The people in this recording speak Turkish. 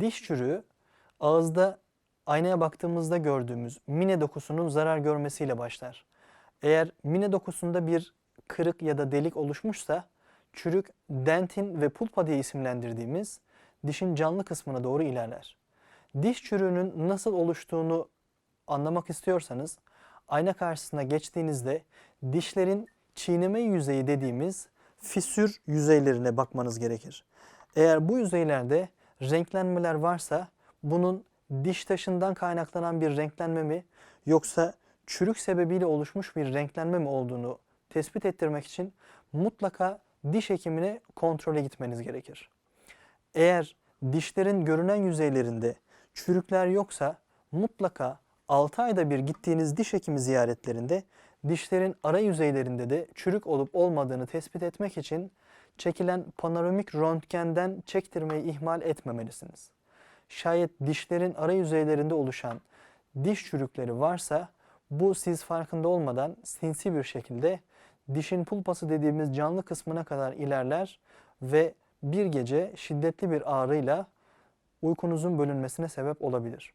Diş çürüğü ağızda aynaya baktığımızda gördüğümüz mine dokusunun zarar görmesiyle başlar. Eğer mine dokusunda bir kırık ya da delik oluşmuşsa çürük dentin ve pulpa diye isimlendirdiğimiz dişin canlı kısmına doğru ilerler. Diş çürüğünün nasıl oluştuğunu anlamak istiyorsanız ayna karşısına geçtiğinizde dişlerin çiğneme yüzeyi dediğimiz fisür yüzeylerine bakmanız gerekir. Eğer bu yüzeylerde renklenmeler varsa bunun diş taşından kaynaklanan bir renklenme mi yoksa çürük sebebiyle oluşmuş bir renklenme mi olduğunu tespit ettirmek için mutlaka diş hekimine kontrole gitmeniz gerekir. Eğer dişlerin görünen yüzeylerinde çürükler yoksa mutlaka 6 ayda bir gittiğiniz diş hekimi ziyaretlerinde dişlerin ara yüzeylerinde de çürük olup olmadığını tespit etmek için çekilen panoramik röntgenden çektirmeyi ihmal etmemelisiniz. Şayet dişlerin ara yüzeylerinde oluşan diş çürükleri varsa bu siz farkında olmadan sinsi bir şekilde dişin pulpası dediğimiz canlı kısmına kadar ilerler ve bir gece şiddetli bir ağrıyla uykunuzun bölünmesine sebep olabilir.